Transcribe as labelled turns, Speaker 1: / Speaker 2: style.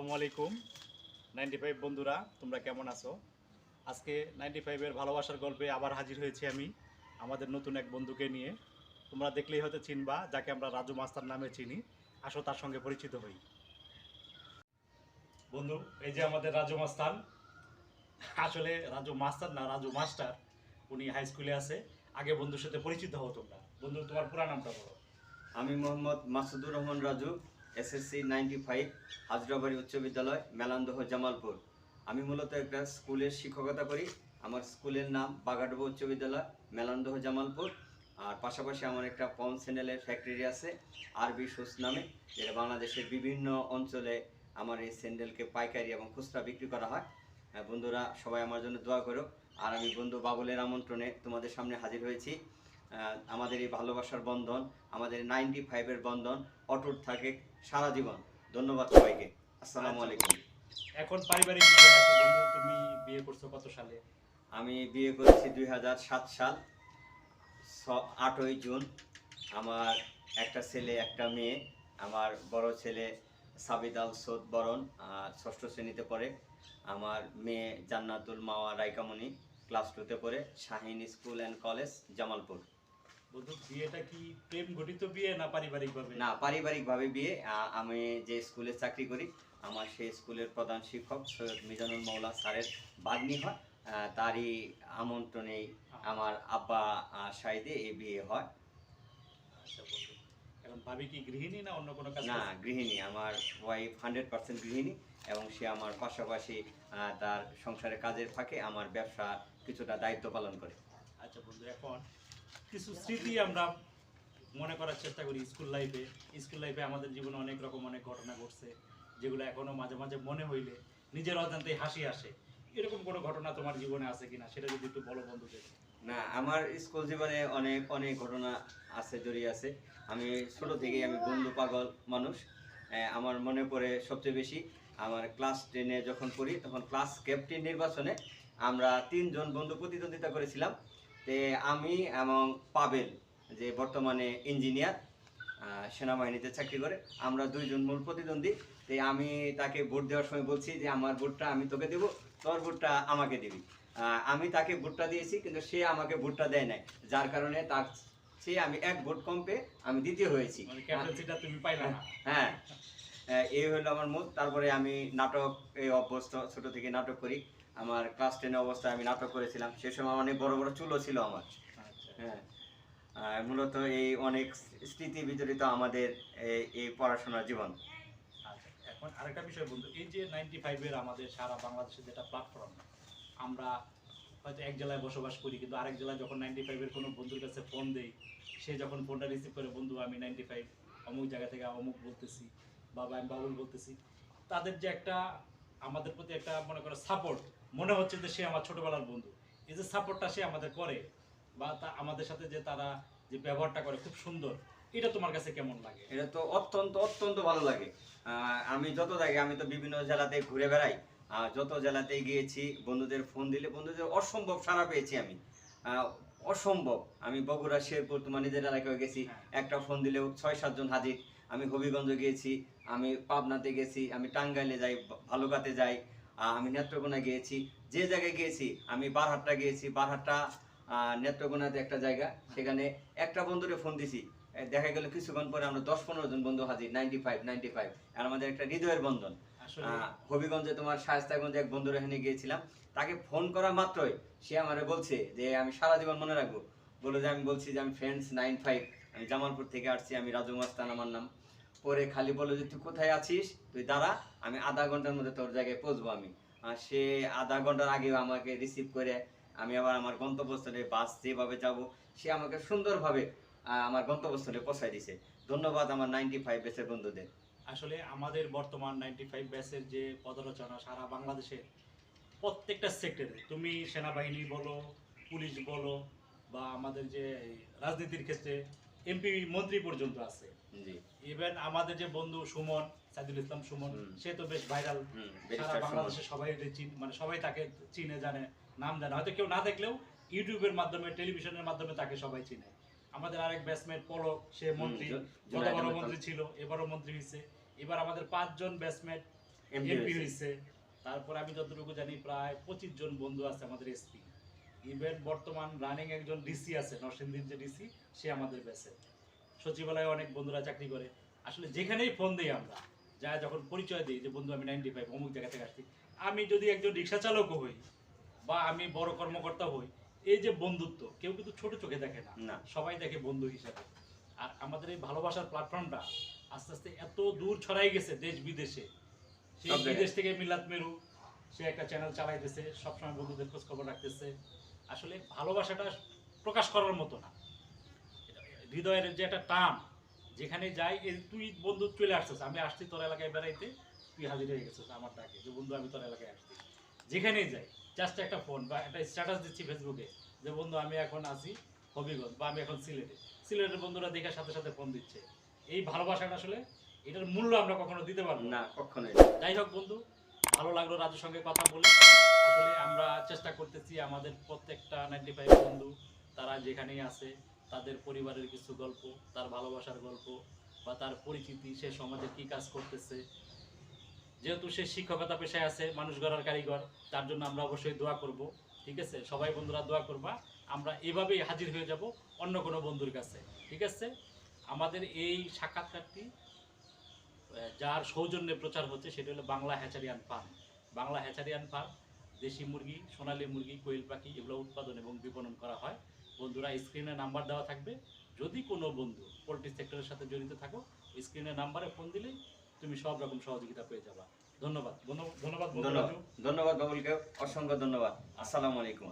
Speaker 1: আসসালামু আলাইকুম। Ninety five বন্ধুরা, তোমরা কেমন আছো? আজকে নাইনটি ফাইভের ভালোবাসার গল্পে আবার হাজির হয়েছি আমি, আমাদের নতুন এক বন্ধুকে নিয়ে। তোমরা দেখলেই হয়তো চিনবা, যাকে আমরা রাজু মাস্টার নামে চিনি। আসো তার সঙ্গে পরিচিত হই। বন্ধু, এই যে আমাদের রাজু মাস্তান আসলে রাজু মাস্তার না, রাজু মাস্টার, উনি হাই স্কুলে আছে। আগে বন্ধুর সাথে পরিচিত হও তোমরা। বন্ধু, তোমার পুরা নামটা বলো।
Speaker 2: আমি Mohammad Masudur Rahman Raju. SSC ninety five Hajrabari উচ্চ বিদ্যালয় মেলান্দহ জামালপুর। আমি মূলত একটা স্কুলের শিক্ষকতা করি। আমার স্কুলের নাম বাগাডোবা উচ্চ বিদ্যালয় মেলান্দহ জামালপুর। আর পাশাপাশি আমার একটা পন স্যান্ডেলের ফ্যাক্টরি আছে আরবি শুস নামে যেটা বাংলাদেশের বিভিন্ন অঞ্চলে আমার এই স্যান্ডেলকে পাইকারি এবং খুচরা বিক্রি করা হয়। আহ, বন্ধুরা সবাই আমার জন্য দোয়া করো। আর আমি বন্ধু বাবুলের আমন্ত্রণে তোমাদের সামনে হাজির হয়েছি। আমাদের এই ভালোবাসার বন্ধন আমাদের নাইনটি ফাইভের বন্ধন অটুট থাকে সারা জীবন। ধন্যবাদ সবাইকে। আসসালামু আলাইকুম।
Speaker 1: এখন পারিবারিক বন্ধু তুমি বিয়ে করছ কত সালে?
Speaker 2: আমি বিয়ে করেছি দুই সাত সাল আটই জুন। আমার একটা ছেলে একটা মেয়ে। আমার বড় ছেলে সাবিদ আল সৌদ বরণ আর ষষ্ঠ শ্রেণীতে পড়ে। আমার মেয়ে জান্নাতুল মাওয়া রাইকামণি ক্লাস টুতে পড়ে Shahin school and college Jamalpur.
Speaker 1: বন্ধু বিয়েটা কি প্রেম ঘটিত বিয়ে না পারিবারিক ভাবে?
Speaker 2: না বিয়ে। আমি যে স্কুলে চাকরি করি আমার সেই স্কুলের প্রধান শিক্ষক সৈয়দ মিজানুল মৌলা স্যারের বাগ্নি হয়। তারই আমন্ত্রণেই আমার আব্বা আহ, সাইদে এই বিয়ে হয়।
Speaker 1: আচ্ছা এখন ভাবি কি গৃহিণী না অন্য কোনো কাজ
Speaker 2: না গৃহিণী। আমার ওয়াইফ হান্ড্রেড পার্সেন্ট গৃহিণী এবং সে আমার পাশাপাশি তার সংসারে কাজের ফাঁকে আমার ব্যবসা কিছুটা দায়িত্ব পালন করে।
Speaker 1: আচ্ছা বন্ধু এখন কিছু স্মৃতি আমরা মনে করার চেষ্টা করি স্কুল লাইফে। স্কুল লাইফে আমাদের জীবনে অনেক রকম অনেক ঘটনা ঘটছে, যেগুলো এখনও মাঝে মাঝে মনে হইলে নিজের অজান্তে হাসি আসে। এরকম কোনো ঘটনা তোমার জীবনে আছে কিনা সেটা যদি একটু বলো বন্ধুদের।
Speaker 2: না, আমার স্কুল জীবনে অনেক অনেক ঘটনা আছে, জড়িয়ে আছে। আমি ছোট থেকেই আমি বন্ধু পাগল মানুষ। আমার মনে পড়ে সবচেয়ে বেশি আমার ক্লাস টেনে যখন পড়ি, তখন ক্লাস ক্যাপ্টেন নির্বাচনে আমরা তিনজন বন্ধু প্রতিদ্বন্দ্বিতা করেছিলাম। তে আমি এবং পাবেল যে বর্তমানে ইঞ্জিনিয়ার সেনাবাহিনীতে চাকরি করে আমরা দুইজন মূল প্রতিদ্বন্দ্বী। তে আমি তাকে ভোট দেওয়ার সময় বলছি যে আমার ভোটটা আমি তোকে দেবো তোর ভোটটা আমাকে দিবি। আমি তাকে ভোটটা দিয়েছি কিন্তু সে আমাকে ভোটটা দেয় নাই যার কারণে তার সে আমি এক ভোট কম পেয়ে আমি দ্বিতীয় হয়েছি।
Speaker 1: মানে তুমি পাইলা না।
Speaker 2: হ্যাঁ। এই হলো আমার মুখ তারপরে আমি নাটক এই অভ্যস্ত ছোট থেকে নাটক করি। আমার ক্লাস টেনে অবস্থায় আমি নাটক করেছিলাম। সে সময় অনেক বড় বড় চুলও ছিল আমার।
Speaker 1: আচ্ছা।
Speaker 2: হ্যাঁ। মূলত এই অনেক স্মৃতি বিজড়িত আমাদের এই- পড়াশোনার জীবন।
Speaker 1: আচ্ছা এখন আরেকটা বিষয় বন্ধু। এই যে নাইনটি ফাইভের আমাদের সারা বাংলাদেশের যেটা প্ল্যাটফর্ম আমরা হয়তো এক জেলায় বসবাস করি কিন্তু আরেক জেলায় যখন নাইনটি ফাইভের কোনো বন্ধুর কাছে ফোন দেই সে যখন ফোনটা রিসিভ করে বন্ধু আমি নাইনটি ফাইভ অমুক জায়গা থেকে অমুক বলতেছি। বাবা আমি বাবুল বলতেছি। তাদের যে একটা আমাদের প্রতি একটা মনে করো সাপোর্ট মনে হচ্ছে যে সে আমার ছোটবেলার বন্ধু। এই যে সাপোর্টটা সে আমাদের করে বা তা আমাদের সাথে যে তারা যে ব্যবহারটা করে খুব সুন্দর এটা তোমার কাছে কেমন লাগে?
Speaker 2: এটা তো অত্যন্ত অত্যন্ত ভালো লাগে। আমি যত জায়গায় আমি তো বিভিন্ন জেলাতে ঘুরে বেড়াই। যত জেলাতে গিয়েছি বন্ধুদের ফোন দিলে বন্ধুদের অসম্ভব সারা পেয়েছি আমি। আহ, অসম্ভব। আমি বগুড়া শেরপুর তোমার নিজের এলাকায় গেছি।
Speaker 1: হ্যাঁ।
Speaker 2: একটা ফোন দিলেও ছয় সাতজন হাজির। আমি হবিগঞ্জ গিয়েছি আমি পাবনাতে গেছি আমি টাঙ্গাইলে যাই ভালুকাতে যাই আমি নেত্রকোনা গিয়েছি। যে জায়গায় গিয়েছি আমি বারহাট্টা গিয়েছি। বারহাট্টা নেত্রকোনাতে একটা জায়গা সেখানে একটা বন্ধুরে ফোন দিছি। দেখা গেল কিছুক্ষণ পরে আমরা দশ পনেরো জন বন্ধু হাজির নাইনটি ফাইভ নাইনটি ফাইভ আর আমাদের একটা হৃদয়ের বন্ধন। আহ, হবিগঞ্জে তোমার শায়স্তাগঞ্জে এক বন্ধুর এখানে গিয়েছিলাম। তাকে ফোন করা মাত্রই সে আমারে বলছে যে আমি সারা জীবন মনে রাখব। বলে যে আমি বলছি যে আমি ফ্রেন্ডস নাইন ফাইভ আমি জামালপুর থেকে আসছি আমি রাজু মাস্তান আমার নাম। পরে খালি বলল যে, তুই কোথায় আছিস? তুই দাঁড়া, আমি আধা ঘণ্টার মধ্যে তোর জায়গায় পৌঁছবো আমি। আর সে আধা ঘণ্টার আগেও আমাকে রিসিভ করে, আমি আবার আমার গন্তব্যস্থলে বাস যেভাবে যাব, সে আমাকে সুন্দরভাবে আমার গন্তব্যস্থলে পৌঁছায় দিছে। ধন্যবাদ আমার নাইনটি ফাইভ বেসের বন্ধুদের।
Speaker 1: আসলে আমাদের বর্তমান নাইনটি ফাইভ ব্যাচের যে পদরচনা সারা বাংলাদেশের প্রত্যেকটা সেক্টরে তুমি সেনাবাহিনী বলো, পুলিশ বলো, বা আমাদের যে রাজনীতির ক্ষেত্রে এমপি মন্ত্রী পর্যন্ত আছে। ইভেন আমাদের যে বন্ধু সুমন সাইদুল ইসলাম সুমন সে তো বেশ ভাইরাল সারা বাংলাদেশে সবাই মানে সবাই তাকে চিনে জানে নাম জানে। হয়তো কেউ না দেখলেও ইউটিউবের মাধ্যমে টেলিভিশনের মাধ্যমে তাকে সবাই চিনে। আমাদের আরেক ব্যাটসম্যান পলক সে মন্ত্রী। বড় মন্ত্রী ছিল এবারও মন্ত্রী হয়েছে এবার আমাদের পাঁচজন ব্যাটসম্যান এমপি।
Speaker 2: হয়েছে
Speaker 1: তারপর আমি যতটুকু জানি প্রায় পঁচিশ জন বন্ধু আছে আমাদের এসপি ইভেন বর্তমান রানিং একজন ডিসি আছে নরসিংদীর যে ডিসি সে আমাদের বেছে সচিবালয়ে অনেক বন্ধুরা চাকরি করে। আসলে যেখানেই ফোন দিই আমরা যা যখন পরিচয় দিই যে বন্ধু আমি নাইনটি ফাইভ অমুক জায়গা থেকে আসছি। আমি যদি একজন রিক্সা চালকও হই বা আমি বড় কর্মকর্তা হই এই যে বন্ধুত্ব কেউ কিন্তু ছোট চোখে দেখে না।
Speaker 2: না।
Speaker 1: সবাই দেখে বন্ধু হিসাবে। আর আমাদের এই ভালোবাসার প্ল্যাটফর্মটা আস্তে আস্তে এত দূর ছড়াই গেছে দেশ বিদেশে। সেই বিদেশ থেকে মিলাত মেরু সে একটা চ্যানেল চালাইতেছে সবসময় বন্ধুদের খোঁজ খবর রাখতেছে। আসলে ভালোবাসাটা প্রকাশ করার মতো না। হৃদয়ের যে একটা টান যেখানে যাই তুই বন্ধু চলে আসছিস আমি আসছি তোর এলাকায় বেড়াইতে তুই হাজির হয়ে গেছিস আমার ডাকে যে বন্ধু আমি তোর এলাকায় আসছি। যেখানেই যাই জাস্ট একটা ফোন বা একটা স্ট্যাটাস দিচ্ছি ফেসবুকে যে বন্ধু আমি এখন আছি হবিগঞ্জ বা আমি এখন সিলেটে। সিলেটের বন্ধুরা দেখার সাথে সাথে ফোন দিচ্ছে। এই ভালোবাসাটা আসলে এটার মূল্য আমরা কখনো দিতে পারব না।
Speaker 2: না কখনোই
Speaker 1: যাই হোক বন্ধু ভালো লাগল রাজুর সঙ্গে কথা বলে। আসলে আমরা চেষ্টা করতেছি আমাদের প্রত্যেকটা নাইনটি ফাইভ বন্ধু, তারা যেখানেই আছে, তাদের পরিবারের কিছু গল্প, তার ভালোবাসার গল্প বা তার পরিচিতি, সে সমাজে কি কাজ করতেছে। যেহেতু সে শিক্ষকতা পেশায় আছে, মানুষ গড়ার কারিগর, তার জন্য আমরা অবশ্যই দোয়া করব, ঠিক আছে? সবাই বন্ধুরা দোয়া করবা, আমরা এভাবেই হাজির হয়ে যাব অন্য কোনো বন্ধুর কাছে, ঠিক আছে? আমাদের এই সাক্ষাৎকারটি যার সৌজন্যে প্রচার হচ্ছে সেটা হলো Bangla hatchery and farm. Bangla hatchery and farm দেশি মুরগি সোনালী মুরগি কোয়েল পাখি এগুলো উৎপাদন এবং বিপণন করা হয়। বন্ধুরা স্ক্রিনে নাম্বার দেওয়া থাকবে। যদি কোনো বন্ধু পোলট্রি সেক্টরের সাথে জড়িত থাকো স্ক্রিনে নাম্বারে ফোন দিলেই তুমি সব রকম সহযোগিতা পেয়ে যাবা। ধন্যবাদ। ধন্যবাদ
Speaker 2: ধন্যবাদ। ধন্যবাদ বাবুলকে। অসংখ্য ধন্যবাদ। আসসালামু আলাইকুম।